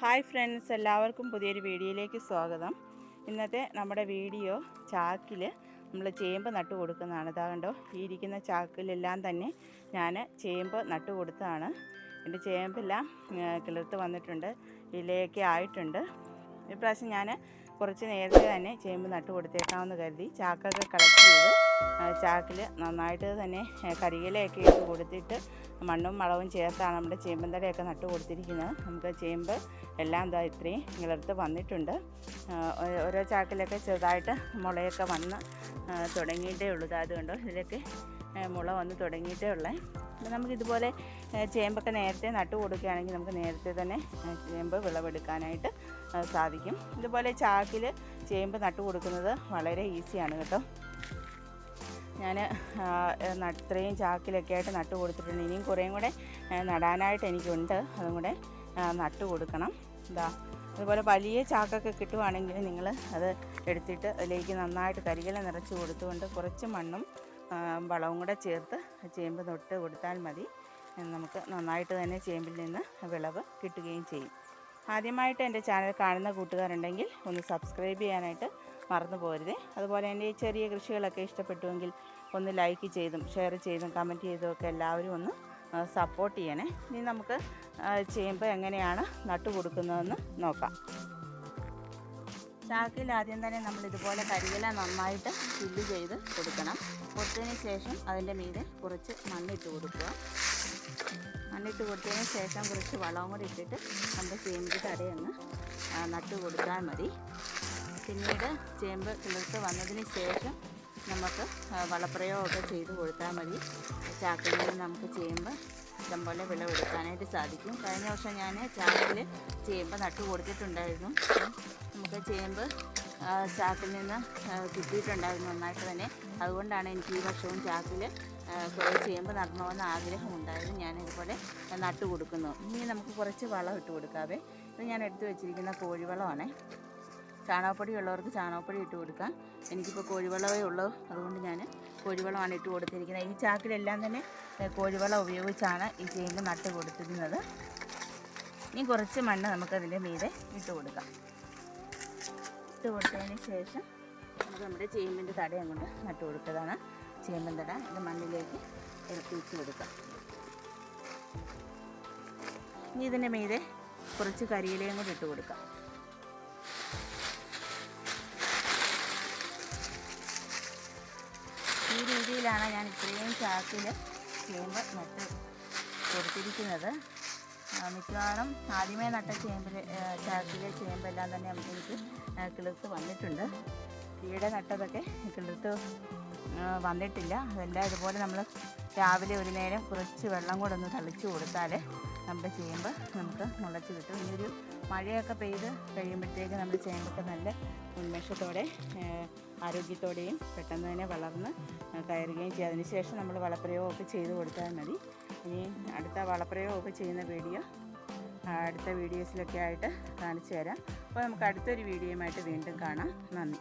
Hi friends എല്ലാവർക്കും പുതിയൊരു വീഡിയോയിലേക്ക് സ്വാഗതം. ഇന്നത്തെ നമ്മുടെ വീഡിയോ ചാക്കിൽ നമ്മൾ ചേമ്പ് നട്ടു കൊടുക്കുന്നതാണ്. ഇതാ കണ്ടോ ഈ ഇരിക്കുന്ന ചാക്കിലെല്ലാം തന്നെ ഞാൻ ചേമ്പ് നട്ടു കൊടുത്തതാണ്. എന്റെ ചേമ്പെല്ലാം കിളിർത്ത് വന്നിട്ടുണ്ട് ഇലയൊക്കെ ആയിട്ടുണ്ട്. ഇപ്രാവശ്യം ഞാൻ കുറച്ച് നേരത്തെ തന്നെ ചേമ്പ് നട്ട് കൊടുത്തേക്കാമെന്ന് കരുതി ചാക്കൊക്കെ കളക്ട് ചെയ്ത് ചാക്കിൽ നന്നായിട്ട് തന്നെ കരിയിലയൊക്കെ ഇട്ട് കൊടുത്തിട്ട് മണ്ണും വളവും ചേർത്താണ് നമ്മുടെ ചേമ്പന്തടയൊക്കെ നട്ട് കൊടുത്തിരിക്കുന്നത്. നമുക്ക് ചേമ്പ് എല്ലാം എന്താ ഇത്രയും ഇളർത്ത് വന്നിട്ടുണ്ട്. ഓരോ ചാക്കിലൊക്കെ ചെറുതായിട്ട് മുളയൊക്കെ വന്ന് തുടങ്ങിയിട്ടേ ഉള്ളൂ. അതുകൊണ്ട് അത് കണ്ടോ ഇതിലൊക്കെ മുള വന്ന് തുടങ്ങിയിട്ടേ ഉള്ളേ. നമുക്കിതുപോലെ ചേമ്പൊക്കെ നേരത്തെ നട്ട് കൊടുക്കുകയാണെങ്കിൽ നമുക്ക് നേരത്തെ തന്നെ ചേമ്പ് വിളവെടുക്കാനായിട്ട് സാധിക്കും. ഇതുപോലെ ചാക്കിൽ ചേമ്പ് നട്ട് കൊടുക്കുന്നത് വളരെ ഈസിയാണ് കേട്ടോ. ഞാൻ ഇത്രയും ചാക്കിലൊക്കെ ആയിട്ട് നട്ട് കൊടുത്തിട്ടുണ്ട്. ഇനിയും കുറേയും കൂടെ നടാനായിട്ട് എനിക്കുണ്ട്. അതും കൂടെ നട്ട് കൊടുക്കണം. ഇതാ അതുപോലെ വലിയ ചാക്കൊക്കെ കിട്ടുവാണെങ്കിൽ നിങ്ങൾ അത് എടുത്തിട്ട് അതിലേക്ക് നന്നായിട്ട് കരികില നിറച്ച് കൊടുത്തുകൊണ്ട് കുറച്ച് മണ്ണും വളവും കൂടെ ചേർത്ത് ചേമ്പ് തൊട്ട് കൊടുത്താൽ മതി. നമുക്ക് നന്നായിട്ട് തന്നെ ചേമ്പിൽ നിന്ന് വിളവ് കിട്ടുകയും ചെയ്യും. ആദ്യമായിട്ട് എന്റെ ചാനൽ കാണുന്ന കൂട്ടുകാരുണ്ടെങ്കിൽ ഒന്ന് സബ്സ്ക്രൈബ് ചെയ്യാനായിട്ട് മറന്നു പോരുതേ അതുപോലെ എന്റെ ഈ ചെറിയ കൃഷികളൊക്കെ ഇഷ്ടപ്പെട്ടുവെങ്കിൽ ഒന്ന് ലൈക്ക് ചെയ്തും ഷെയർ ചെയ്തും കമന്റ് ചെയ്തും ഒക്കെ എല്ലാവരും ഒന്ന് സപ്പോർട്ട് ചെയ്യണേ. ഇനി നമുക്ക് ചെയ്യുമ്പോൾ എങ്ങനെയാണ് നട്ടു കൊടുക്കുന്നതെന്ന് നോക്കാം. ചാക്കിൽ ആദ്യം തന്നെ നമ്മൾ ഇതുപോലെ കരിയില നന്നായിട്ട് ഫില്ല് ചെയ്ത് കൊടുക്കണം. കൊടുത്തതിന് ശേഷം അതിന്റെ മീതെ കുറച്ച് മണ്ണിട്ട് കൊടുക്കുക. മണ്ണിട്ട് കൊടുത്തതിന് ശേഷം കുറച്ച് വളവും കൂടി ഇട്ടിട്ട് നമ്മുടെ ചേമ്പ് തടയൊന്ന് നട്ട് കൊടുത്താൽ മതി. പിന്നീട് ചേമ്പ് കിളിർത്ത് വന്നതിന് ശേഷം നമുക്ക് വളപ്രയോഗമൊക്കെ ചെയ്ത് കൊടുത്താൽ മതി. ചാക്കിൽ നമുക്ക് ചേമ്പ് ഇഷ്ടംപോലെ വിളവെടുക്കാനായിട്ട് സാധിക്കും. കഴിഞ്ഞ വർഷം ഞാൻ ചാക്കിൽ ചേമ്പ് നട്ടു കൊടുത്തിട്ടുണ്ടായിരുന്നു. നമുക്ക് ചേമ്പ് ചാക്കിൽ നിന്ന് കിട്ടിയിട്ടുണ്ടായിരുന്നു നന്നായിട്ട് തന്നെ. അതുകൊണ്ടാണ് എനിക്ക് ഈ വർഷവും ചാക്കിൽ കുറേ ചേമ്പ് നടണമെന്ന് ആഗ്രഹമുണ്ടായത് ഞാൻ ഇതുപോലെ നട്ടു കൊടുക്കുന്നു. ഇനി നമുക്ക് കുറച്ച് വളം ഇട്ട് കൊടുക്കാവേ. ഇത് ഞാൻ എടുത്തു വെച്ചിരിക്കുന്ന കോഴിവളമാണ്. ചാണകപ്പൊടി ഉള്ളവർക്ക് ചാണകപ്പൊടി ഇട്ട് കൊടുക്കാം. എനിക്കിപ്പോൾ കോഴിവളമേ ഉള്ളൂ. അതുകൊണ്ട് ഞാൻ കോഴിവളമാണ് ഇട്ട് കൊടുത്തിരിക്കുന്നത്. ഈ ചാക്കിലെല്ലാം തന്നെ കോഴിവളം ഉപയോഗിച്ചാണ് ഈ ചേമ്പ് നട്ട് കൊടുത്തിരുന്നത്. ഇനി കുറച്ച് മണ്ണ് നമുക്കതിന്റെ മീതെ ഇട്ട് കൊടുക്കാം. ഇട്ട് കൊടുത്തതിന് ശേഷം നമുക്ക് നമ്മുടെ ചേമ്പിന്റെ തട കൊണ്ട് നട്ട് കൊടുത്തതാണ്. ചേമ്പൻ തട ഇത് മണ്ണിലേക്ക് ഇറക്കി വെച്ച് കൊടുക്കാം. ഇനി ഇതിന്റെ മീതെ കുറച്ച് കരിയിലയും കൂടി ഇട്ട് കൊടുക്കാം. ഈ രീതിയിലാണ് ഞാൻ ഇത്രയും ചാക്കിൽ ചേമ്പ് നട്ട് കൊടുത്തിരിക്കുന്നത്. മിക്കവാറും ആദ്യമേ നട്ട ചേമ്പിൽ ചാക്കിലെ ചേമ്പെല്ലാം തന്നെ എനിക്ക് കിളിർത്ത് വന്നിട്ടുണ്ട്. കീടെ നട്ടതൊക്കെ കിളിർത്ത് വന്നിട്ടില്ല. അതെല്ലാം ഇതുപോലെ നമ്മൾ രാവിലെ ഒരു നേരം കുറച്ച് വെള്ളം കൂടെ ഒന്ന് തളിച്ച് കൊടുത്താൽ നമ്മുടെ ചേമ്പ് നമുക്ക് മുളച്ച് കിട്ടും. ഈ ഒരു മഴയൊക്കെ പെയ്ത് കഴിയുമ്പോഴത്തേക്ക് നമ്മുടെ ചേമ്പൊക്കെ നല്ല ഉന്മേഷത്തോടെ ആരോഗ്യത്തോടെയും പെട്ടെന്ന് തന്നെ വളർന്ന് കയറുകയും ചെയ്യും. അതിനുശേഷം നമ്മൾ വളപ്രയോഗമൊക്കെ ചെയ്ത് കൊടുത്താൽ മതി. ഇനി അടുത്ത വളപ്രയോഗമൊക്കെ ചെയ്യുന്ന വീഡിയോ അടുത്ത വീഡിയോസിലൊക്കെ ആയിട്ട് കാണിച്ചു തരാം. അപ്പോൾ നമുക്ക് അടുത്തൊരു വീഡിയോയുമായിട്ട് വീണ്ടും കാണാം. നന്ദി.